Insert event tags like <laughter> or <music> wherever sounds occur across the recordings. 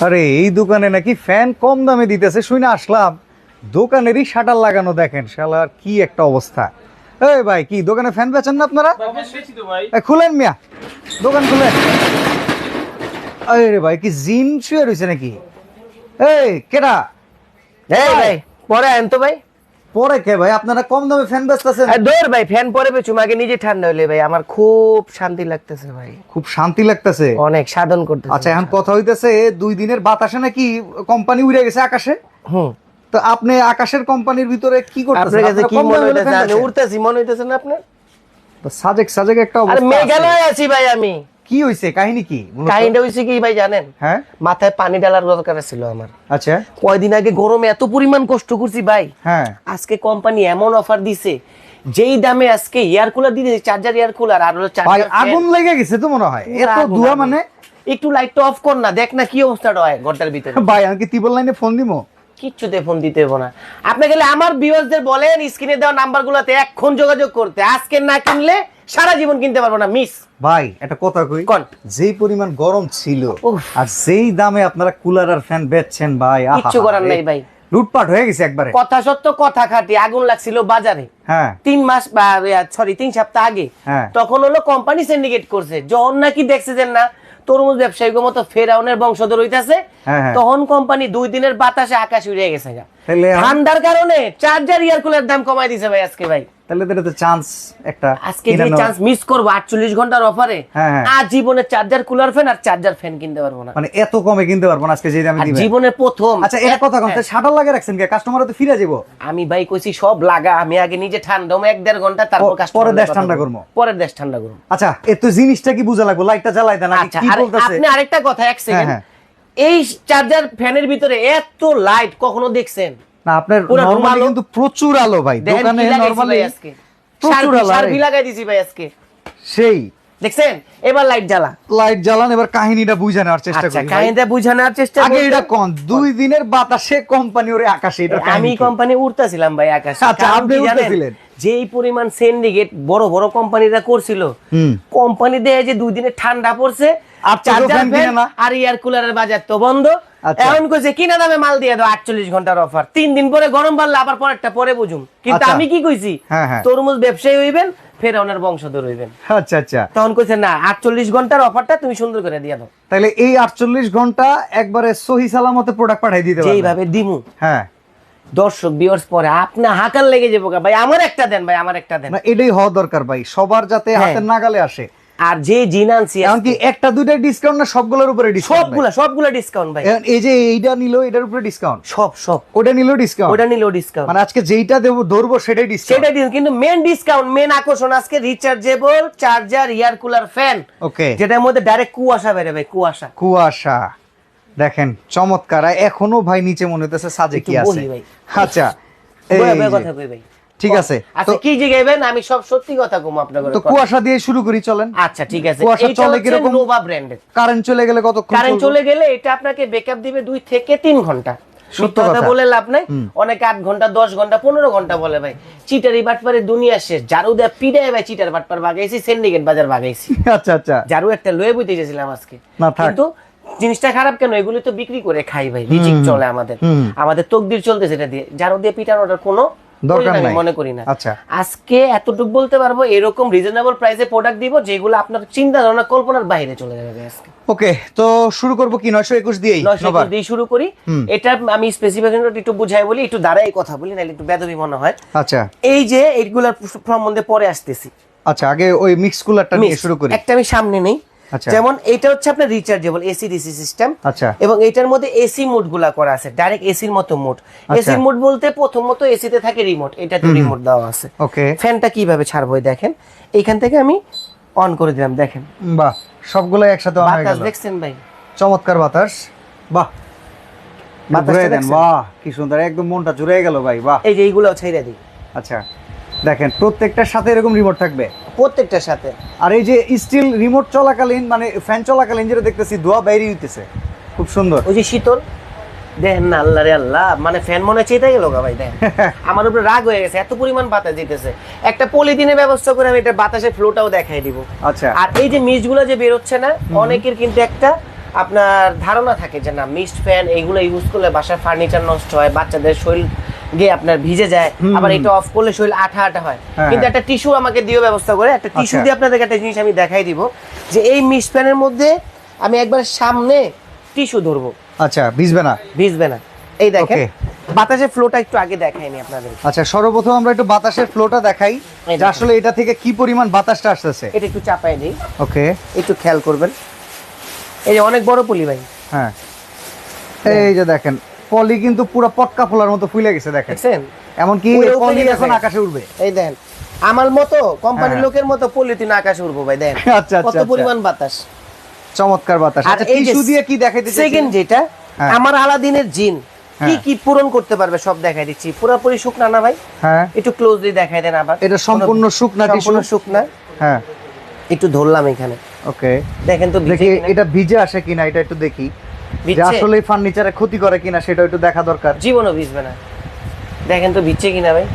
আরে এই দোকানে নাকি ফ্যান কম দামে দিতেছে শুনে আসলাম। দোকানেরই শাটার লাগানো দেখেন শালার কি একটা অবস্থা। এই ভাই কি দোকানে ফ্যান বেচেন না আপনারা? এ, খুলেন মিয়া দোকান খুলেন। আরে ভাই কি জিন শুয়ে রয়েছে নাকি? এই কেটা এই ভাই। পরে আন তো ভাই। পরে কে ভাই? আপনারা কম দামে ফ্যান বেচতেছেন আর দৌড় ভাই ফ্যান পরে পেছু আগে নিজে ঠান্ডা হইলে ভাই আমার খুব শান্তি লাগতেছে ভাই। খুব শান্তি লাগতেছে? অনেক সাধন করতে আচ্ছা এখন কথা হইতেছে দুই দিনের বাতাসে নাকি কোম্পানি উড়ে গেছে আকাশে? হুম। তো আপনি আকাশের কোম্পানির ভিতরে কি করতেছেন? আপনার কাছে কি মনে হইতেছে? আমি উড়তেছি মনে হইতেছে না আপনার? সাজেক সাজেক একটা অবস্থা আছে। মেঘালয় আছি ভাই আমি। কি হইছে? কাহিনী কি? কাহিনীটা হইছে কি ভাই জানেন? হ্যাঁ? মাথায় পানি ডালার দরকার ছিল আমার। আচ্ছা। কয়দিন আগে গরমে এত পরিমাণ কষ্ট করছি ভাই। হ্যাঁ। আজকে কোম্পানি এমন অফার দিছে যেই দামে আজকে এয়ার কুলার দিয়ে চার্জার এয়ার কুলার আর হলো ভাই চার্জার আগুন লেগে গেছে তো মনে হয়। এত ধোয়া মানে? একটু লাইটটা অফ কর না দেখ না কি অবস্থাটা হয় ঘরটার ভিতরে। ভাই আমি কি তিবল লাইনে ফোন দিমো? কিচ্ছুতে ফোন দিতে না। আপনি গেলে আমার ভিউয়ার্সদের বলেন স্ক্রিনে দেওয়া নাম্বারগুলোতে এখন যোগাযোগ করতে। আজকে না কিনলে সারা জীবন কিনতে পারব না মিস ভাই একটা কথা কই কোন? যেই পরিমাণ গরম ছিল আর যেই দামে আপনারা কুলার আর ফ্যান বেচছেন ভাই কিচ্ছু করার নাই ভাই। লুটপাট হয়ে গেছে একবারে কথা সত্য কথা খাটি আগুন লাগছিল বাজারে হ্যাঁ তিন মাস বা সরি তিন সপ্তাহ আগে হ্যাঁ। তখন হলো কোম্পানি সিন্ডিকেট করছে যখন নাকি দেখছে যে না তরমুজ ব্যবসায়ীর মতো ফেরাউনের বংশধর হইতাছে হ্যাঁ, হ্যাঁ। তখন কোম্পানি দুই দিনের বাতাসে আকাশ উড়ে গেছে গা। ঠান্ডার কারণে চার্জার ইয়ার কুলার দাম কমাই দিছে ভাই আজকে ভাই তাহলে এটা তো চান্স একটা আজকে যে চান্স মিস করব আটচল্লিশ ঘণ্টার অফারে হ্যাঁ, হ্যাঁ। আর জীবনে চার্জার কুলার ফ্যান আর চার্জার ফ্যান কিনতে পারব না। মানে এত কমে কিনতে পারব না আজকে যে দামে আর দিবেন জীবনে প্রথম। আচ্ছা এটা কথা হ্যাঁ। শাটার লাগে রাখছেন কে? কাস্টমার তো ফিরে যাব আমি ভাই কইছি সব লাগা। আমি আগে নিজে ঠান্ডা এক দেড় ঘণ্টা তারপর customer পরে দেশ ঠান্ডা। করব। পরের দেশ ঠান্ডা করব। আচ্ছা এত জিনিসটা কি বুঝা লাগবে? লাইটটা জ্বালাই দেন আচ্ছা আপনি আরেকটা কথা এক সেকেন্ড হ্যাঁ। এই চার্জার ফ্যানের ভিতরে এত লাইট কখনো দেখছেন? না আপনার নরমালি কিন্তু প্রচুর আলো ভাই দোকানে নরমালি আজকে প্রচুর আলো সার্ভি আরে। লাগাই দিছি ভাই আজকে সেই দেখছেন এবার লাইট জ্বালা লাইট জ্বালান এবার কাহিনীটা বুঝে নেওয়ার চেষ্টা আচ্ছা করি। কাহিনীটা বুঝানোর চেষ্টা আগে এটা কোন দুই দিনের বাতাসে কোম্পানি ওরে আকাশে এটা আমি কোম্পানি উড়তেছিলাম ভাই আকাশে আচ্ছা, আপনি উড়তেছিলেন। যেই পরিমাণ সিন্ডিকেট বড় বড় কোম্পানিরা করছিল। কোম্পানি দেয় যে দুই দিনে ঠান্ডা পড়ছে আর চার্জার। আর এয়ার কুলারের বাজার তো বন্ধ। এখন কইছে কিনা দামে মাল দিয়ে দাও আটচল্লিশ ঘণ্টার অফার তিন দিন পরে গরম বাড়লে আবার পরেরটা পরে বুঝুম। কিন্তু আচ্ছা। আমি কি কইছি হ্যাঁ, হ্যাঁ। তরমুজ ব্যবসায়ী হইবেন ফের ওনার বংশধর হইবেন। আচ্ছা আচ্ছা। তখন কইছে না আটচল্লিশ ঘণ্টার অফারটা তুমি সুন্দর করে দিয়ে দাও। তাহলে এই আটচল্লিশ ঘণ্টা একবারে সহি সালামতে প্রোডাক্ট পাঠিয়ে দিতে পারবেন। যেইভাবে দিমু। হ্যাঁ। দর্শক বিয়ার্স পরে আপনি হাকার লেগে যাব ভাই আমার একটা দেন ভাই আমার একটা দেন। না এটাই হওয়া দরকার ভাই। সবার যাতে হ্যাঁ। হাতের নাগালে আসে। আর যে জিন আনছি এমনকি একটা দুইটা ডিসকাউন্ট না সবগুলোর উপরে সবগুলা সবগুলা ডিসকাউন্ট ভাই। এই যে এইটা নিলো এটার উপরে ডিসকাউন্ট সব সব। ওটা নিলো ডিসকাউন্ট ওটা নিলেও ডিসকাউন্ট মানে আজকে যেইটা দেবো ধরবো সেটাই ডিসকাউন্ট সেটা দিন কিন্তু মেন ডিসকাউন্ট মেন আকর্ষণ আজকে rechargeable charger air cooler fan okay যেটার মধ্যে ডাইরেক্ট কুয়াশা বেরে ভাই কুয়াশা। কুয়াশা। দেখেন চমৎকার। এখনও ভাই নিচে মনে হইতেছে সাজে কি আছে। আচ্ছা। কথা কই ভাই। ঠিক আছে। আচ্ছা কি জিগাইবেন? আমি সব সত্যি কথা কম আপনার তো কুয়াশা দিয়ে শুরু করি চলেন। আচ্ছা ঠিক আছে। কুয়াশা চলে হচ্ছে কীরকম? নোভা ব্র্যান্ডের কারেন্ট চলে গেলে কতক্ষণ কারেন্ট চলে গেলে এটা আপনাকে ব্যাকআপ দিবে দুই থেকে তিন ঘণ্টা। সত্য সত্য কথা। বলে লাভ নাই। অনেকে আট ঘণ্টা দশ ঘণ্টা পনেরো ঘণ্টা বলে ভাই। চিটারি বাটপারে দুনিয়া শেষ। ঝাড়ু দেয়া পিড়ায় ভাই চিটার বাটপার বাগাইছি সিন্ডিকেট বাজার বাগাইছি। আচ্ছা আচ্ছা। ঝাড়ু একটা লয়ে বইতে গেছিলাম আজকে। না, থাক। কিন্তু জিনিসটা খারাপ কেন? এগুলি তো বিক্রি করে খাই ভাই। রিজিক চলে আমাদের। আমাদের তকদির চলতে সেটা দিয়ে। ঝাড়ু দিয়ে পিটানোটার কোনো দরকার আমি নাই। মনে করি না আচ্ছা। আজকে এতটুকু বলতে পারব এরকম রিজনেবল প্রাইসে প্রোডাক্ট দিব যেগুলো আপনার চিন্তা ধারণা কল্পনার বাইরে চলে যাবে আজকে। ওকে তো শুরু করব কি নয়শো একুশ দিয়েই? নয়শো নবার? দিয়ে শুরু করি। এটা আমি একটু বুঝাই বলি একটু দাঁড়াই কথা বলি নাহলে একটু বেদবি মনে হয়। আচ্ছা। এই যে এইগুলার সম্বন্ধে পরে আসতেছি। আচ্ছা আগে ওই মিক্স কুলারটা নিয়ে শুরু করি। একটা আমি সামনে নেই। যেমন এটা হচ্ছে আপনার রিচার্জেবল এসি ডিসি সিস্টেম আচ্ছা। এবং এটার মধ্যে এসি মোডগুলা করা আছে ডাইরেক্ট এসির মতো মোড এসি মোড বলতে প্রথমত এসিতে থাকে রিমোট এটাতে রিমোট দেওয়া আছে। ওকে। ফ্যানটা কীভাবে ছাড়বো দেখেন। এইখান থেকে আমি অন করে দিলাম দেখেন। বাহ সবগুলো একসাথে on হয়ে গেল। দেখছেন ভাই? চমৎকার বাতাস। বাহ। বাতাসটা দেন বাহ কি সুন্দর একদম মনটা জুড়ে গেল ভাই বাহ। এই যে এইগুলো ছেড়ে দিই। আচ্ছা দেখেন প্রত্যেকটার সাথে এরকম রিমোট থাকবে। প্রত্যেকটার সাথে। আর এই যে স্টিল রিমোট চলাকালীন মানে ফ্যান চলাকালীন যেটা দেখতেছি ধোয়া বাইরে হইতেছে। খুব সুন্দর। ওই যে শীতল? দেখেন না আল্লাহ রে আল্লাহ মানে ফ্যান মনে চেয়ে গেল গা ভাই দেখেন <laughs> আমার উপরে রাগ হয়ে গেছে এত পরিমাণ বাতাস দিতেছে। একটা পলিথিনের ব্যবস্থা করে আমি এটা বাতাসের ফ্লোটাও দেখাই দিব। আচ্ছা। আর এই যে মিসগুলো যে বেরোচ্ছে না অনেকের কিন্তু একটা আপনার ধারণা থাকে যে না মিস্ট ফ্যান এইগুলো ইউজ করলে বাসার ফার্নিচার নষ্ট হয় বাচ্চাদের শরীর গিয়ে আপনার ভিজে যায়। আবার এটা অফ করলে শরীর আঠা আঠা হয়। হ্যাঁ, কিন্তু। একটা টিস্যু আমাকে দিও ব্যবস্থা করে। একটা টিস্যু আচ্ছা। দিয়ে আপনাদেরকে একটা জিনিস আমি দেখাই দিব যে এই মিস্ট ফ্যানের মধ্যে আমি একবার সামনে টিস্যু ধরবো। আচ্ছা ভিজবে না? ভিজবে না। এই দেখেন. বাতাসের ফ্লোটা একটু আগে দেখাইনি আপনাদের। আচ্ছা সর্বপ্রথম আমরা একটু বাতাসের ফ্লোটা দেখাই যে আসলে এটা থেকে কি পরিমাণ বাতাসটা আসতেছে। এটা একটু চাপাই দিই। ওকে। একটু খেয়াল করবেন। এই যে অনেক বড় পুলি ভাই। হ্যাঁ। এই যে দেখেন পলি কিন্তু পুরো পটকা ফোলার মতো ফুলে গেছে দেখেন। এমনকি পলি এখন আকাশে উঠবে এই দেখেন আমার মতো কোম্পানির হ্যাঁ। লোকের মতো পলিথিন আকাশে উড়বো ভাই দেখেন আচ্ছা, <laughs> আচ্ছা, কত আচ্ছা। পরিমাণ বাতাস। চমৎকার বাতাস। আচ্ছা টিস্যু দিয়ে কি দেখাইতে সেকেন্ড যেটা হ্যাঁ। আমার আলাদিনের জিন কি হ্যাঁ। কি পূরণ করতে পারবে সব দেখাই দিচ্ছি। পুরোপুরি শুকনা না ভাই? হ্যাঁ। একটু ক্লোজলি দেখাই দেন আবার। এটা সম্পূর্ণ শুকনা সম্পূর্ণ টিস্যু শুকনা। হ্যাঁ। একটু ধরলাম এখানে। ওকে। দেখেন তো দেখি এটা ভিজে আসে কিনা এটা একটু দেখি। যে আসলে ফার্নিচারে ক্ষতি করে কিনা সেটা একটু দেখা দরকার। জীবনও ভিজবে না। দেখেন তো ভিজছে কিনা ভাই?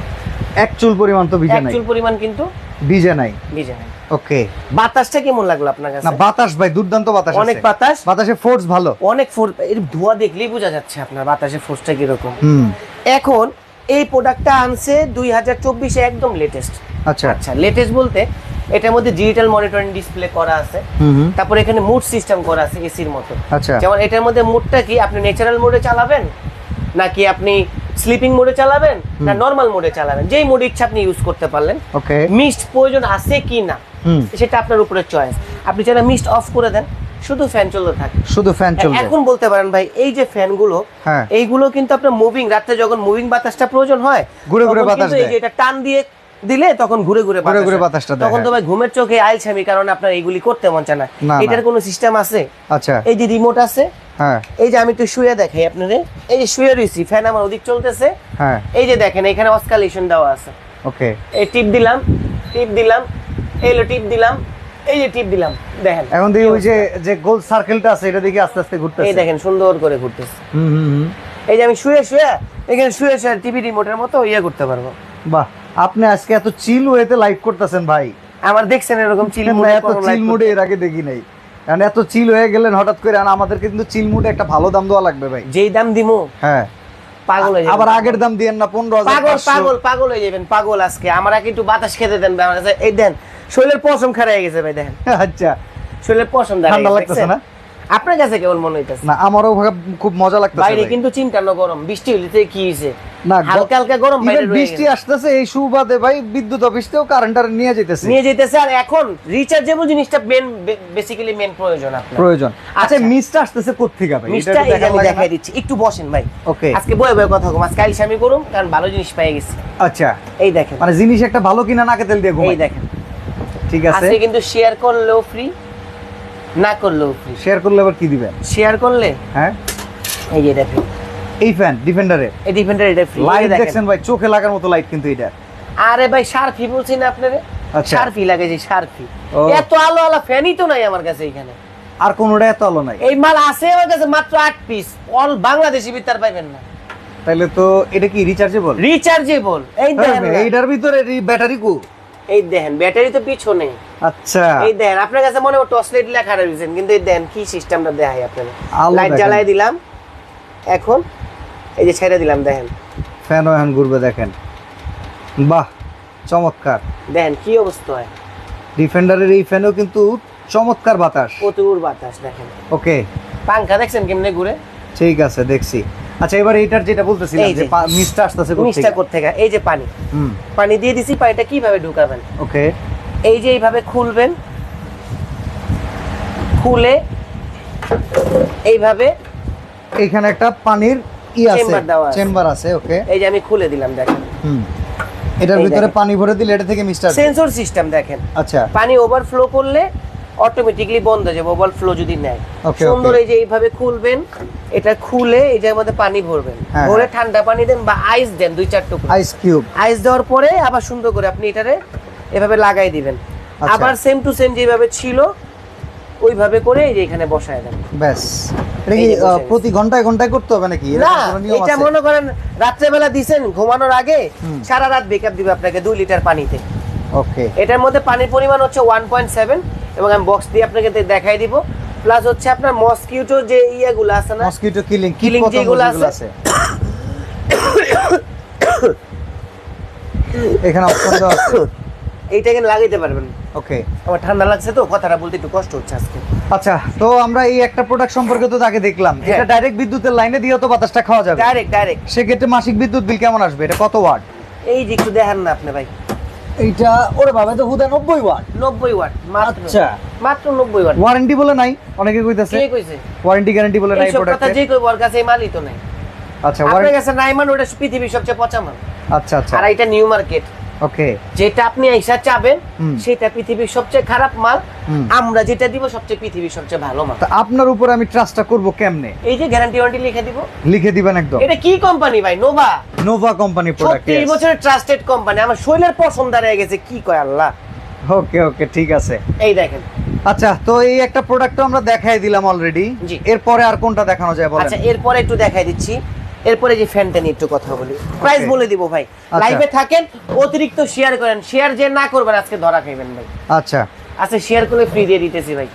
এক চুল পরিমাণ তো ভিজে নাই। অ্যাকচুয়াল পরিমাণ কিন্তু ভিজে নাই। ভিজে নাই। ওকে বাতাসটা কেমন লাগল আপনার কাছে? না বাতাস ভাই দুর্দান্ত বাতাস অনেক বাতাস। বাতাসে ফোর্স ভালো। অনেক ফোর্স এর ধোঁয়া দেখলেই বোঝা যাচ্ছে আপনার বাতাসে ফোর্সটা কীরকম। হুম। এখন এই প্রোডাক্টটা আনছে দুই হাজার চব্বিশে একদম লেটেস্ট আচ্ছা। আচ্ছা লেটেস্ট বলতে এটার মধ্যে ডিজিটাল মনিটরিং ডিসপ্লে করা আছে। তারপর এখানে মুড সিস্টেম করা আছে এসির মতো। আচ্ছা। যেমন এটার মধ্যে মুডটা কি আপনি ন্যাচারাল মোডে চালাবেন নাকি আপনি স্লিপিং মোডে চালাবেন না নর্মাল মোডে চালাবেন? যেই মোড ইচ্ছা আপনি ইউজ করতে পারলেন। ওকে মিস্ট প্রয়োজন আছে কি না সেটা আপনার উপরে চয়েস আপনি যারা মিস্ট অফ করে দেন শুধু ফ্যান চলতে থাকে। শুধু ফ্যান চলবে। এখন বলতে পারেন ভাই এই যে ফ্যানগুলো হ্যাঁ। এইগুলো কিন্তু আপনার মুভিং রাত্রে যখন মুভিং বাতাসটা প্রয়োজন হয় ঘুরে ঘুরে বাতাস দেয়। এটা টান দিয়ে দিলে তখন ঘুরে ঘুরে ঘুরে ঘুরে বাতাসটা তখন তো হ্যাঁ। ভাই ঘুমের চোখে আইলছামি কারণ আপনার এইগুলি করতে মন চায় না। না, এটার কোনো সিস্টেম আছে? আচ্ছা। এই যে রিমোট আছে হ্যাঁ। এই যে আমি একটু শুয়ে দেখাই আপনাদের এই যে শুয়ে রয়েছি ফ্যান আমার ওদিক চলতেছে। হ্যাঁ। এই যে দেখেন এখানে অসকালেশন দেওয়া আছে। ওকে এই টিপ দিলাম টিপ দিলাম এই টিপ দিলাম। এই যে টিপ দিলাম দেখেন। এখন দেখি ওই যে যে গোল সার্কেলটা আছে এটা দেখি আস্তে আস্তে এই দেখেন সুন্দর করে ঘুরতেছে। হুম হুম এই যে আমি শুয়ে শুয়ে এখানে শুয়ে শুয়ে টিভি রিমোটের মতো ইয়ে করতে পারব। বাহ আপনি আজকে এত চিল ওয়েতে লাইভ করতেছেন ভাই। আমার দেখছেন এরকম চিল না, এত চিল মুডে এর আগে দেখি নাই। কারণ এত চিল হয়ে গেলেন হঠাৎ করে আর আমাদের কিন্তু চিল মুডে একটা ভালো দাম দেওয়া লাগবে ভাই। যেই দাম দিমু হ্যাঁ। পাগল হয়ে আবার আগের দাম দিয়েন না পনেরো পাগল পাগল পাগল হয়ে যাবেন পাগল আজকে। আমরা কিন্তু বাতাস খেতে দেন আমার কাছে। এই দেন শরীরের পশম খারাপ হয়ে গেছে ভাই দেখেন। আচ্ছা। শরীরের পশম দেখা ঠান্ডা লাগতেছে না? আপনার কাছে কেমন মনে হইতেছে? না আমারও খুব মজা লাগতেছে বাইরে। কিন্তু চিমটানো গরম। বৃষ্টি হইলে কি হয়েছে না হালকা হালকা গরম বাইরে বৃষ্টি আসতেছে এই সুবাদে ভাই বিদ্যুৎ অফিস থেকেও কারেন্ট নিয়ে যেতেছে নিয়ে যেতেছে আর এখন রিচার্জেবল জিনিসটা মেন বেসিক্যালি মেন প্রয়োজন আপনার। প্রয়োজন। আচ্ছা আচ্ছা। মিসটা আসতেছে কোত্থেকে ভাই? মিষ্টা এই আমি দেখাই দিচ্ছি। একটু বসেন ভাই। ওকে আজকে বয়ে বয়ে কথা কম আজকে আইসামি করুন কারণ ভালো জিনিস পেয়ে গেছি। আচ্ছা। এই দেখেন। মানে জিনিস একটা ভালো কিনা নাকে তেল দিয়ে এই ঘুমাই দেখেন। ঠিক আছে। আজকে কিন্তু শেয়ার করলেও ফ্রি না করলেও ফ্রি শেয়ার করলে আবার কি দিবেন? শেয়ার করলে? হ্যাঁ? এই যে দেখেন। এই ফ্যান ডিফেন্ডারের এই ডিফেন্ডার এটা ফ্রি লাইট দেখছেন ভাই চোখে লাগার মতো লাইট কিন্তু এটা। আরে ভাই শার্ফি বলছি না আপনারে। শার্ফি লাগাইছি শার্ফি এত আলো আলো ফ্যানই তো নাই আমার কাছে এখানে। আর কোনোটা এত আলো নাই। এই মাল আছে আমার কাছে মাত্র আট পিস অল বাংলাদেশি বিতার পাইবেন না। তাহলে তো এটা কি রিচার্জেবল রিচার্জেবল এই দেখেন এইটার ভিতরে ব্যাটারি কু? এই দেখেন ব্যাটারি তো পিছনে। আচ্ছা। এই দেন আপনার কাছে মনে হয় টর্চ লাইট লেখা রয়েছেন কিন্তু এই দেন কি সিস্টেমটা দেখাই আপনাকে? লাইট দেখেন। জ্বালাই দিলাম। এখন এই যে ছেড়ে দিলাম দেখেন। ফ্যানও এখন ঘুরবে দেখেন। বাহ চমৎকার। দেখেন কি অবস্থা হয়। ডিফেন্ডারের এই ফ্যানও কিন্তু চমৎকার বাতাস। প্রচুর বাতাস দেখেন। ওকে। পাঙ্খা দেখছেন কেমনে ঘুরে? ঠিক আছে দেখছি। আচ্ছা এবার এইটার যেটা বলতেছিলাম যে। মিসটা আসতেছে মিষ্টা করতে গা এই যে পানি। হুম। পানি দিয়ে দিছি পানিটা কীভাবে ঢুকাবেন? ওকে। এই যে এইভাবে খুলবেন খুলে এইভাবে এইখানে একটা পানির ই আছে চেম্বার আছে। ওকে। এই যে আমি খুলে দিলাম দেখেন। হুম। এটার ভিতরে পানি ভরে দিলে এটা থেকে মিস্টার সেন্সর সিস্টেম দেখেন। আচ্ছা। পানি ওভারফ্লো করলে অটোমেটিকলি বন্ধ হয়ে যাবে ওভারফ্লো যদি নেয়। সুন্দর এই যে এইভাবে খুলবেন এটা খুলে এই যে মধ্যে পানি ভরবেন। হ্যাঁ, ভরে ঠান্ডা পানি দেন বা আইস দেন দুই চার টুকরো। আইস কিউব আইস দেওয়ার পরে আবার সুন্দর করে আপনি এটারে এভাবে লাগাই দিবেন। আচ্ছা। আবার সেম টু সেম যেভাবে ছিল ওইভাবে করে এই যে এখানে বসায় দেন। ব্যাস। এটা কি। প্রতি ঘন্টায় ঘন্টায় করতে হবে নাকি? এটা মনে করেন রাত্রেবেলা দিছেন ঘুমানোর আগে। সারা রাত বেকআপ দিবে আপনাকে দুই লিটার পানিতে। ওকে এটার মধ্যে পানির পরিমাণ হচ্ছে ওয়ান পয়েন্ট সেভেন এবং আমি বক্স দিয়ে আপনাকে দেখাই দিব। প্লাস হচ্ছে আপনার মসকিউটো যে ইয়েগুলো আছে না মসকিটো কিলিং Killing যেগুলো আছে। এখানে অপশন দেওয়া আছে। এইটা এখানে লাগাইতে পারবেন। ওকে আমার ঠান্ডা লাগছে তো কথাটা বলতে একটু কষ্ট হচ্ছে আজকে। আচ্ছা তো আমরা এই একটা প্রোডাক্ট সম্পর্কে তো তাকে দেখলাম। হ্যাঁ। এটা ডাইরেক্ট বিদ্যুতের লাইনে দিয়ে তো বাতাসটা খাওয়া যাবে। ডাইরেক্ট ডাইরেক্ট সেক্ষেত্রে মাসিক বিদ্যুৎ বিল কেমন আসবে? এটা কত ওয়াট এই যে একটু দেখেন না আপনি ভাই। এইটা ওরে বাবা তো হুদা নব্বই ওয়াট। নব্বই ওয়াট মাত্র। আচ্ছা। মাত্র নব্বই ওয়াট। ওয়ারেন্টি বলে নাই? অনেকে কইতাছে। কে কইছে? ওয়ারেন্টি গ্যারান্টি বলে নাই এইসব কথা যে কই ওর কাছে মালই তো নাই। আচ্ছা ওয়ারেন্টি কাছে নাই মানে ওটা পৃথিবীর সবচেয়ে পচা মাল। আচ্ছা আচ্ছা। আর এটা নিউ মার্কেট ওকে যেটা আপনি আইসা চাবেন সেটা পৃথিবীর সবচেয়ে খারাপ মাল। আমরা যেটা দিব সবচেয়ে পৃথিবীর সবচেয়ে ভালো মাল। তা আপনার উপর আমি ট্রাস্টটা করব কেমনে? এই যে গ্যারান্টি ওয়ারেন্টি লিখে দিব। লিখে দিবেন একদম। এটা কি কোম্পানি ভাই? নোভা নোভা কোম্পানি প্রোডাক্ট ছত্রিশ বছরের ট্রাস্টেড কোম্পানি আমার শৈলের পছন্দ হয়ে গেছে কি কয় আল্লাহ? ওকে ওকে ঠিক আছে। এই দেখেন। আচ্ছা তো এই একটা প্রোডাক্ট আমরা দেখাই দিলাম অলরেডি এরপরে আর কোনটা দেখানো যায় বলেন? আচ্ছা এরপরে একটু দেখাই দিচ্ছি। এরপরে যে ফ্যানটা নিয়ে একটু কথা বলি। প্রাইস বলে দিব ভাই। আচ্ছা। লাইভে থাকেন অতিরিক্ত শেয়ার করেন। শেয়ার যে না করবেন আজকে ধরা খাইবেন ভাই। আচ্ছা। আচ্ছা শেয়ার করে ফ্রি দিয়ে দিতেছি ভাই।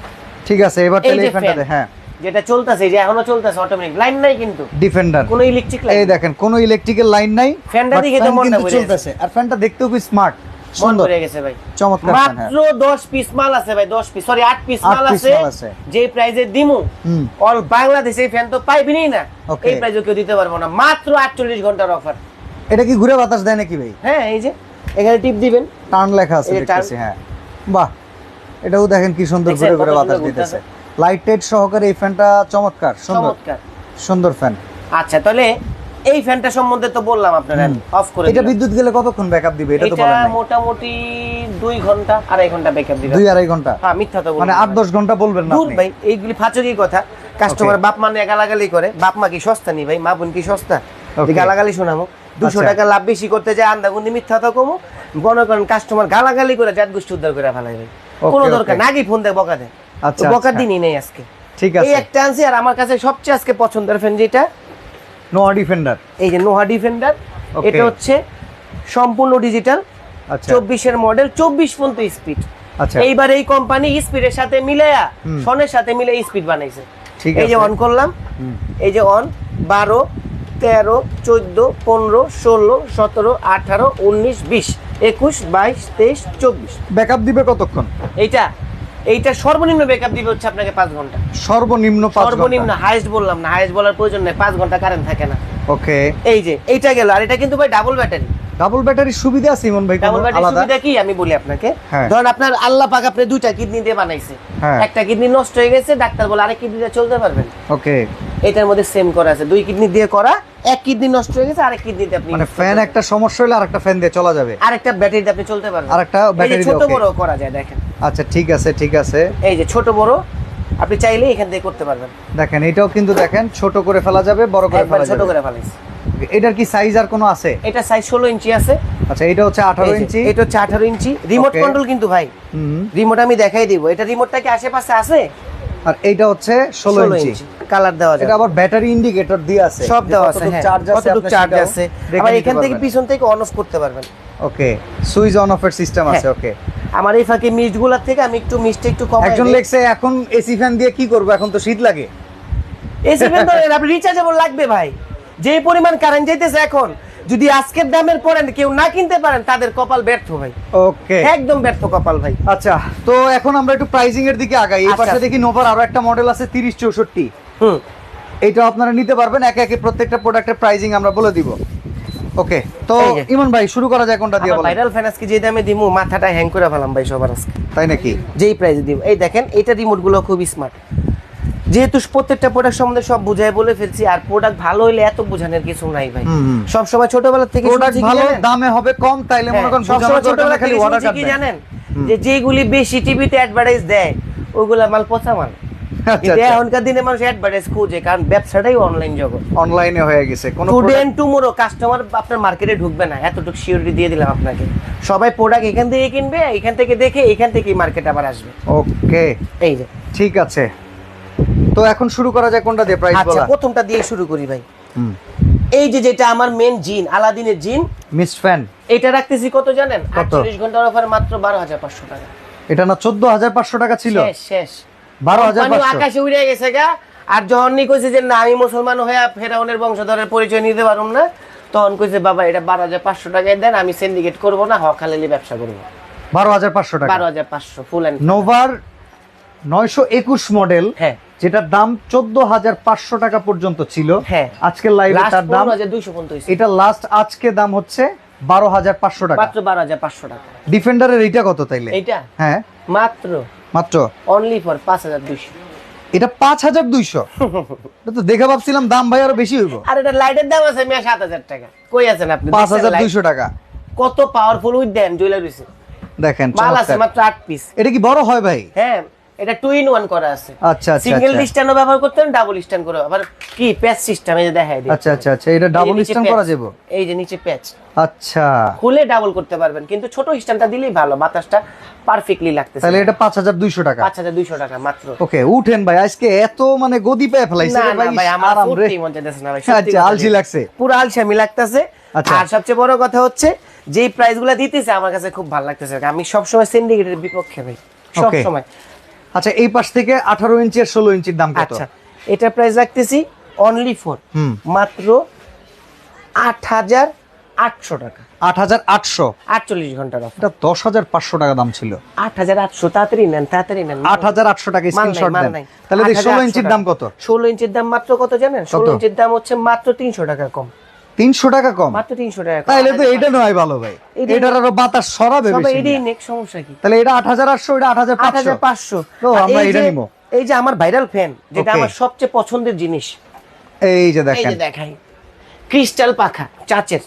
ঠিক আছে এবার তাহলে এই ফ্যানটা দে হ্যাঁ। যেটা চলতেছে যে এখনও চলতেছে অটোমেটিক লাইন নাই কিন্তু। ডিফেন্ডার কোনো ইলেকট্রিক লাইন এই দেখেন কোনো ইলেকট্রিক্যাল লাইন নাই ফ্যানটা দিকে তো মনে। চলতেছে। আর ফ্যানটা দেখতেও খুব স্মার্ট সুন্দর। ভরে গেছে ভাই। চমৎকার হ্যাঁ। মাত্র 10 পিস মাল আছে ভাই 10 পিস সরি 8 পিস মাল আছে যে প্রাইজে দিমু অল বাংলাদেশে ফ্যান তো পাইবেনই না। এই প্রাইজে কেউ দিতে পারব না। মাত্র 48 ঘণ্টার অফার এটা কি ঘুরে বাতাস দেয় নাকি ভাই? হ্যাঁ এই যে এখানে টিপ দিবেন। টার্ন লেখা আছে দেখতেছি হ্যাঁ। বাহ এটাও দেখেন কি সুন্দর ঘুরে ঘুরে বাতাস দিতেছে। লাইট টাইট সহকারে এই ফ্যানটা চমৎকার সুন্দর। চমৎকার। সুন্দর ফ্যান আচ্ছা তাহলে এই ফ্যানটা সম্বন্ধে তো বললাম আপনারা অফ করে এটা বিদ্যুৎ গেলে কতক্ষণ ব্যাকআপ দিবে? এটা তো বলেন নাই। মোটামুটি দুই ঘণ্টা আড়াই ঘণ্টা ব্যাকআপ দিবে দুই আড়াই ঘণ্টা? হ্যাঁ মিথ্যা তো মানে না আট ভাই। দশ ঘণ্টা বলবেন না আপনি? ভাই এইগুলি ফাচকি কথা। কাস্টমার বাপ মা নিয়ে গালাগালি করে। বাপ মা কি সস্তা নি ভাই? মা বোন কি সস্তা? গালাগালি শোনামো দুশো আচ্ছা। টাকা লাভ বেশি করতে যায় আন্দাগুন্দি মিথ্যা তো কমো। মনে করেন কাস্টমার গালাগালি করে জাত গোষ্ঠী উদ্ধার করে ফেলাই ভাই। কোনো দরকার না আগে ফোন দেয় বকা দেয়। আচ্ছা, বকার আচ্ছা। দিনই নেই আজকে। ঠিক এই আছে। একটা আনছি আর আমার কাছে সবচেয়ে আজকে পছন্দের ফ্যান যেটা নোয়া ডিফেন্ডার এই যে নোহা ডিফেন্ডার এটা হচ্ছে সম্পূর্ণ ডিজিটাল আচ্ছা। চব্বিশের মডেল চব্বিশ পর্যন্ত স্পিড আচ্ছা। এইবার এই কোম্পানি স্পিডের সাথে মিলাইয়া। সনের সাথে মিলে স্পিড বানাইছে। এই যে অন করলাম এই যে অন বারো তেরো চোদ্দ পনেরো ষোলো সতেরো আঠারো উনিশ বিশ একুশ বাইশ তেইশ চব্বিশ। ব্যাকআপ দিবে কতক্ষণ? এইটা এইটা সর্বনিম্ন ব্যাকআপ দিবে হচ্ছে আপনাকে পাঁচ ঘণ্টা। সর্বনিম্ন পাঁচ সর্বনিম্ন হাইস্ট বললাম না হাইস্ট বলার প্রয়োজন নেই পাঁচ ঘণ্টা কারেন্ট থাকে না। ওকে। এই যে এইটা গেল আর এটা কিন্তু ভাই ডাবল ব্যাটারি ডাবল ব্যাটারির সুবিধা আছে ইমন ভাই ডাবল ব্যাটারি সুবিধা কি আমি বলি আপনাকে? হ্যাঁ। ধরেন আপনার আল্লাহ পাক আপনি দুইটা কিডনি দিয়ে বানাইছে। হ্যাঁ। একটা কিডনি নষ্ট হয়ে গেছে ডাক্তার বলে আরেক কিডনি দিয়ে চলতে পারবেন। ওকে। এটার মধ্যে সেম করা আছে। দুই কিডনি দিয়ে করা এক কিডনি নষ্ট হয়ে গেছে আরেক কিডনিতে আপনি মানে ফ্যান একটা সমস্যা হলে আরেকটা ফ্যান দিয়ে চলা যাবে। আরেকটা ব্যাটারিতে আপনি চলতে পারবেন। আরেকটা ব্যাটারি ছোট বড় করা যায় দেখেন। আচ্ছা ঠিক আছে ঠিক আছে। এই যে ছোট বড় আপনি চাইলে এখান থেকে করতে পারবেন। দেখেন এটাও কিন্তু দেখেন ছোট করে ফেলা যাবে বড় করে ফেলা ছোট করে ফেলাইছি এটার কি সাইজ আর কোনো আছে? এটা সাইজ ষোলো ইঞ্চি আছে। আচ্ছা এটা হচ্ছে আঠারো এই যে, ইঞ্চি। এটা হচ্ছে আঠারো ইঞ্চি। রিমোট কন্ট্রোল কিন্তু ভাই। হুম। রিমোট আমি দেখাই দিব। এটা রিমোটটা কি আশেপাশে আছে? আর এইটা হচ্ছে ষোলো ইঞ্চি। কালার দেওয়া যায় এটা আবার ব্যাটারি ইন্ডিকেটর দিয়ে আছে। সব দেওয়া আছে হ্যাঁ। চার্জ আছে কতটুকু চার্জ আছে। আবার এখান থেকে পিছন থেকে অন অফ করতে পারবেন। ওকে সুইচ অন অফ এর সিস্টেম আছে হ্যাঁ। ওকে আমার এই ফাঁকে মিস্টগুলার থেকে আমি একটু মিস্ট একটু কম একজন লেখছে এখন এসি ফ্যান দিয়ে কি করব? এখন তো শীত লাগে। এসি ফ্যান তো আপনি রিচার্জেবল লাগবে ভাই। যে পরিমাণ কারেন্ট যাইতেছে এখন যদি আজকের দামের পরে কেউ না কিনতে পারেন তাদের কপাল ব্যর্থ ভাই। ওকে একদম ব্যর্থ কপাল ভাই। আচ্ছা তো এখন আমরা একটু প্রাইসিং এর দিকে আগাই। এই আচ্ছা। পাশে দেখি নোভার আরও একটা মডেল আছে তিরিশ চৌষট্টি। হুম। এটা আপনারা নিতে পারবেন। একে একে প্রত্যেকটা প্রোডাক্টের প্রাইসিং আমরা বলে দিব। ওকে তো ইমন ভাই শুরু করা যায় কোনটা দিয়ে ভাইরাল ফ্যান আজকে যে দামে দিমু মাথাটা হ্যাং করে ফেলাম ভাই সবার আজকে। তাই নাকি? যেই দিব এই দেখেনগুলো খুব স্মার্ট যেহেতু প্রত্যেকটা প্রোডাক্ট সম্বন্ধে সব বুঝাই বলে ফেলছি আর প্রোডাক্ট ভালো হলে এত বোঝানোর কিছু নাই ভাই। সব সময় ছোটবেলা থেকে প্রোডাক্ট ভালো দামে হবে কম তাইলে মনে করেন হ্যাঁ, সবসময় বোঝানোর দরকার ছোটবেলা খালি অর্ডার কি জানেন? যে যেগুলি বেশি টিভিতে অ্যাডভার্টাইজ দেয় ওগুলা মাল পচা মাল। কিন্তু এখনকার দিনে মানুষ অ্যাডভার্টাইজ খুঁজে কারণ ব্যবসাটাই অনলাইন জগৎ। অনলাইনে হয়ে গেছে কোন টুডে এন্ড টুমোরো কাস্টমার আপনার মার্কেটে ঢুকবে না এতটুকু সিওরিটি দিয়ে দিলাম আপনাকে। সবাই প্রোডাক্ট এখান থেকে কিনবে এখান থেকে দেখে এখান থেকেই মার্কেট আবার আসবে। ওকে এই যে। ঠিক আছে। তো এখন শুরু করা যায় কোনটা দিয়ে? প্রাইস আচ্ছা বলা। প্রথমটা দিয়ে শুরু করি ভাই। এই যে যেটা আমার মেন জিন আলাদিনের জিন মিস ফ্যান এটা রাখতেছি কত জানেন? কত? আটচল্লিশ ঘণ্টার অফার মাত্র বারো হাজার পাঁচশো টাকা। এটা না চোদ্দ হাজার পাঁচশো টাকা ছিল? শেষ শেষ। পাঁচশো। আকাশে উড়ে গেছে গা। আর যখন নি কইছে যে না আমি মুসলমান হয়ে ফেরাউনের বংশধরের পরিচয় নিতে পারুম না তখন কইছে বাবা এটা বারো হাজার পাঁচশো টাকায় দেন আমি সিন্ডিকেট করব না হক হালালি ব্যবসা করব। বারো হাজার পাঁচশো টাকা। বারো হাজার পাঁচশো ফুল নোভার নয়শো একুশ মডেল হ্যাঁ। যেটার দাম চোদ্দ হাজার পাঁচশো টাকা পর্যন্ত ছিল। হ্যাঁ। আজকের লাইভে তার দাম এটা লাস্ট আজকে দাম হচ্ছে বারো হাজার পাঁচশো টাকা। মাত্র বারো হাজার পাঁচশো টাকা। ডিফেন্ডারের এইটা কত তাইলে? এইটা? হ্যাঁ। মাত্র? মাত্র? অনলি ফর পাঁচ হাজার দুইশো। এটা পাঁচ হাজার দুইশো? <laughs> এটা তো দেখে ভাবছিলাম দাম ভাই আরও বেশি হইব। আর এটা লাইটের দাম আছে মেয়ে সাত হাজার টাকা। কই আছেন আপনি? পাঁচ হাজার দুইশো টাকা। কত পাওয়ারফুল উইথ দেন জুয়েলারি দেখেন মাল আছে মাত্র আট পিস এটা কি বড় হয় ভাই? হ্যাঁ এটা টু ইন ওয়ান করা আছে। আচ্ছা আচ্ছা সিঙ্গেল আচ্ছা। স্ট্যান্ডও ব্যবহার করতে পারেন ডাবল স্ট্যান্ড করে। আবার কি প্যাচ সিস্টেম এই যে দেখাই দিই। আচ্ছা আচ্ছা আচ্ছা এটা ডাবল স্ট্যান্ড করা যাবে? এই যে নিচে প্যাচ আচ্ছা। খুলে ডাবল করতে পারবেন কিন্তু ছোট স্ট্যান্ডটা দিলেই ভালো বাতাসটা পারফেক্টলি লাগতেছে। তাহলে এটা পাঁচ হাজার দুইশো টাকা। পাঁচ হাজার দুইশো টাকা মাত্র। ওকে উঠেন ভাই আজকে এত মানে গদি পেয়ে ফেলাইছে না ভাই আমার আরাম রে। ফুর্তি না ভাই সত্যি আচ্ছা আলসি। লাগছে। পুরো আলসামি লাগতেছে। আচ্ছা। আর সবচেয়ে বড় কথা হচ্ছে যেই প্রাইসগুলা দিতেছে আমার কাছে খুব ভালো লাগতেছে। আমি সবসময় সিন্ডিকেটের বিপক্ষে ভাই সব সময় আচ্ছা এই পাশ থেকে আঠারো ইঞ্চি আর ষোলো ইঞ্চির দাম কত? আচ্ছা এটা প্রাইস রাখতেছি অনলি ফর মাত্র আট হাজার আটশো টাকা। আট হাজার আটশো? আটচল্লিশ ঘণ্টার অফার এটা দশ হাজার পাঁচশো টাকা দাম ছিল। আট হাজার আটশো তাড়াতাড়ি নেন তাড়াতাড়ি নেন। আট হাজার আটশো টাকা স্ক্রিনশট দেন। তাহলে 8,800 ষোলো ইঞ্চির দাম কত? ষোলো ইঞ্চির দাম মাত্র কত জানেন? ষোলো? ইঞ্চির দাম হচ্ছে মাত্র তিনশো টাকা কম। তিনশো টাকা কম। মাত্র তিনশো টাকা তাহলে তো এটা নয় ভালো ভাই। এটার আরও বাতাস সরাবে এটাই না। নেক সমস্যা কি? তাহলে এটা আট হাজার আটশো এটা আট হাজার আট হাজার পাঁচশো। আমরা এটা নিবো। এই যে আমার ভাইরাল ফ্যান যেটা আমার সবচেয়ে পছন্দের জিনিস। এই যে এই দেখেন যে দেখাই। ক্রিস্টাল পাখা চাচের।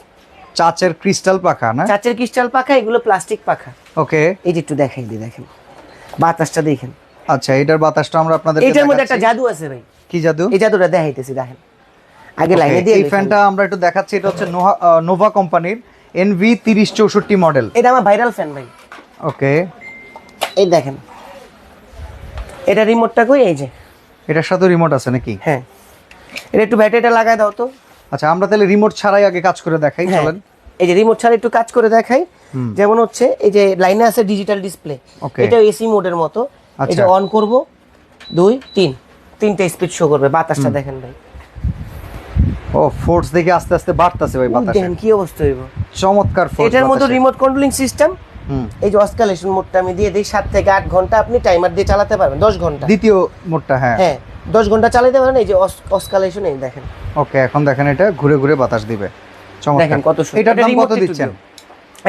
চাচের ক্রিস্টাল পাখা না? চাচের ক্রিস্টাল পাখা এগুলো প্লাস্টিক পাখা। ওকে। এই যে একটু দেখাই দিই দেখেন। বাতাসটা দেখেন। আচ্ছা এটার বাতাসটা আমরা আপনাদের এটার মধ্যে একটা জাদু আছে ভাই। কি জাদু? এই জাদুটা দেখাইতেছি দেখেন। আগে লাইনে দিয়ে এই ফ্যানটা আমরা একটু দেখাচ্ছি এটা হচ্ছে নোভা কোম্পানির এনভি তিরিশ চৌষট্টি মডেল। এটা আমার ভাইরাল ফ্যান ভাই। ওকে এই দেখেন। এটা রিমোটটা কই? এই যে। এটার সাথে রিমোট আছে নাকি? হ্যাঁ। এটা একটু ব্যাটারিটা লাগাই দাও তো। আচ্ছা আমরা তাহলে রিমোট ছাড়াই আগে কাজ করে দেখাই হ্যাঁ। চলেন। এই যে রিমোট ছাড়া একটু কাজ করে দেখাই। যেমন হচ্ছে এই যে লাইনে আছে ডিজিটাল ডিসপ্লে এটা এসি মোডের মতো। আচ্ছা। অন করব। দুই তিন। তিনটে স্পিড শো করবে বাতাসটা দেখেন ভাই। ও ফোর্স দেখে আস্তে আস্তে বাড়তাছে ভাই বাতাসে। দেখেন কি অবস্থা হইব? চমৎকার ফোর্স এটার মতো রিমোট কন্ট্রোলিং সিস্টেম এই যে অসকালেশন মোডটা আমি দিয়ে দিই সাত থেকে আট ঘণ্টা আপনি টাইমার দিয়ে চালাতে পারবেন দশ ঘণ্টা। দ্বিতীয় মোডটা হ্যাঁ। হ্যাঁ দশ ঘণ্টা চালাতে পারেন এই যে অসকালেশন এই দেখেন। ওকে এখন দেখেন এটা ঘুরে ঘুরে বাতাস দিবে। চমৎকার। দেখেন কত সুন্দর। এটার দাম কত দিচ্ছেন?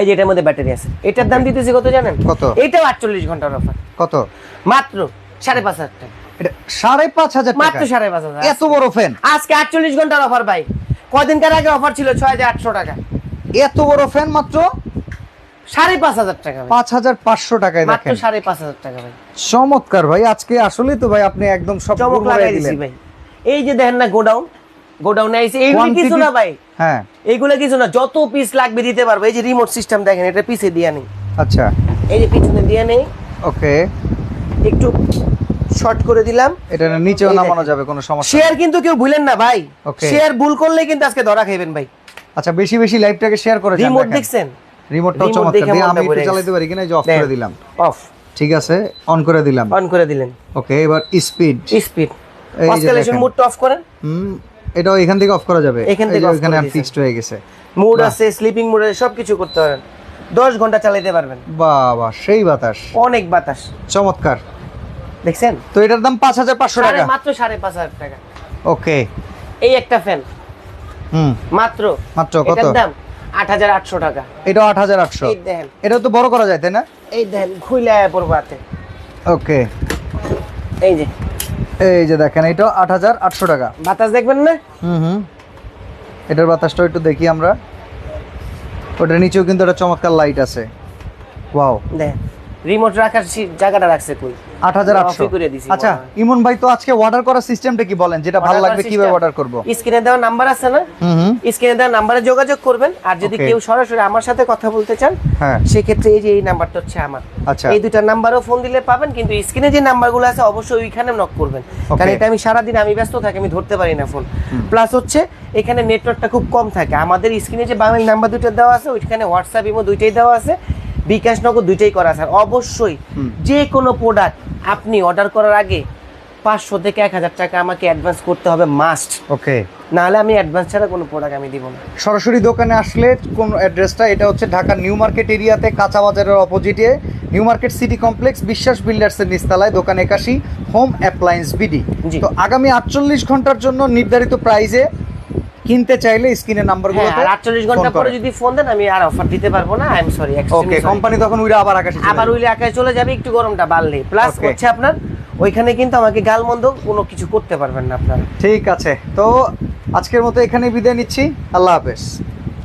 এই যে এটার মধ্যে ব্যাটারি আছে। এটার দাম দিতেছি কত জানেন? কত? এটাও আটচল্লিশ ঘণ্টার অফার কত? মাত্র সাড়ে পাঁচ হাজার টাকা। সাড়ে পাঁচ হাজার মাত্র সাড়ে পাঁচ হাজার। এত বড় ফ্যান আজকে আটচল্লিশ ঘণ্টার অফার ভাই। কদিনকার আগে অফার ছিল ছয় হাজার আটশো টাকা। এত বড় ফ্যান মাত্র? সাড়ে পাঁচ হাজার টাকা পাঁচ হাজার পাঁচশো টাকায় মাত্র সাড়ে পাঁচ হাজার টাকা ভাই। চমৎকার ভাই। আজকে আসলেই তো ভাই আপনি একদম সব চমক লাগাই ভাই। এই যে দেখেন না গোডাউন। গোডাউনে আইছে এইগুলো কিছু না ভাই। হ্যাঁ। এইগুলো কিছু না যত পিস লাগবে দিতে পারব। এই যে রিমোট সিস্টেম দেখেন এটা পিছে দিয়া নেই। আচ্ছা। এই যে পিছনে দিয়া নেই। ওকে একটু শর্ট করে দিলাম। এটা নিচেও নামানো যাবে কোনো সমস্যা শেয়ার কিন্তু কেউ ভুলেন না ভাই। শেয়ার ভুল করলে কিন্তু আজকে ধরা খাইবেন ভাই। আচ্ছা বেশি বেশি লাইভটাকে শেয়ার করে যান রিমোট দেখছেন? রিমোটটাও চমৎকার। দিয়ে আমি একটু চালাতে পারি কিনা? এই যে অফ করে দিলাম। অফ ঠিক আছে অন করে দিলাম। অন করে দিলেন। ওকে এবার স্পিড স্পিড দেখেন। মোডটা অফ করেন? হুম এটাও এখান থেকে অফ করা যাবে। এখান থেকে আর ফিক্সড হয়ে গেছে। মুড আছে স্লিপিং মোড আছে সবকিছু করতে পারেন। দশ ঘণ্টা চালাতে পারবেন। বাবা সেই বাতাস। অনেক বাতাস। চমৎকার। দেখছেন? তো এটার দাম পাঁচ হাজার পাঁচশো টাকা। মাত্র সাড়ে পাঁচ হাজার টাকা। ওকে। এই একটা ফ্যান হুম। মাত্র। মাত্র কত? দাম আট হাজার আটশো টাকা। এটাও আট হাজার আটশো। দেখেন। এটাও তো বড় করা যায় তাই না? এই দেখেন খুইলে পড়বাতে ওকে। এই যে। এই যে দেখেন এটাও আট হাজার আটশো টাকা। বাতাস দেখবেন না? হুম হুম। এটার বাতাসটা একটু দেখি আমরা। ওটার নিচেও কিন্তু একটা চমৎকার লাইট আছে। ওয়াও দেখেন। রিমোট রাখার জায়গাটা রাখছে কই? আট হাজার আটশো। অফই করে দিছি আচ্ছা ইমন ভাই তো আজকে অর্ডার করার সিস্টেমটা কি বলেন? যেটা ভালো লাগবে কীভাবে অর্ডার করব? স্ক্রিনে দেওয়া নাম্বার আছে না? হুম হুম। স্ক্রিনে দেওয়া নাম্বারে যোগাযোগ করবেন। আর যদি কেউ সরাসরি আমার সাথে কথা বলতে চান হ্যাঁ। সেক্ষেত্রে এই যে এই নাম্বারটা হচ্ছে আমার। আচ্ছা। এই দুইটা নাম্বারও ফোন দিলে পাবেন কিন্তু স্ক্রিনে যে নাম্বারগুলো আছে অবশ্যই ওইখানে নক করবেন। কারণ এটা আমি সারাদিন আমি ব্যস্ত থাকি আমি ধরতে পারি না ফোন প্লাস হচ্ছে এখানে নেটওয়ার্কটা খুব কম থাকে। আমাদের স্ক্রিনে যে বাংলা নাম্বার দুটো দেওয়া আছে ওইখানে হোয়াটসঅ্যাপ ইমো দুইটাই দেওয়া আছে। বিকাশ নগর দুইটাই করা স্যার অবশ্যই যে কোনো প্রোডাক্ট আপনি অর্ডার করার আগে পাঁচশো থেকে এক হাজার টাকা আমাকে অ্যাডভান্স করতে হবে মাস্ট ওকে নাহলে আমি অ্যাডভান্স ছাড়া কোনো প্রোডাক্ট আমি দিব না। সরাসরি দোকানে আসলে কোন অ্যাড্রেসটা এটা হচ্ছে ঢাকা নিউ মার্কেট এরিয়াতে কাঁচা বাজারের অপোজিটে নিউ মার্কেট সিটি কমপ্লেক্স বিশ্বাস বিল্ডার্সের নিস্তালায় দোকান একাশি হোম অ্যাপ্লায়েন্স বিডি। তো আগামী আটচল্লিশ ঘণ্টার জন্য নির্ধারিত প্রাইজে কিনতে চাইলে স্ক্রিনের নাম্বারগুলো নাম্বারগুলোতে আর আটচল্লিশ ঘণ্টা পরে যদি ফোন দেন আমি আর অফার দিতে পারব না I am sorry okay company তখন উইরা আবার আকাশে আবার উইলে আকাশে চলে যাবে একটু গরমটা বাড়লে। প্লাস. হচ্ছে আপনার ওইখানে কিন্তু আমাকে গালমন্দ কোনো কিছু করতে পারবেন না আপনারা। ঠিক আছে তো আজকের মতো এখানে বিদায় নিচ্ছি আল্লাহ হাফেজ।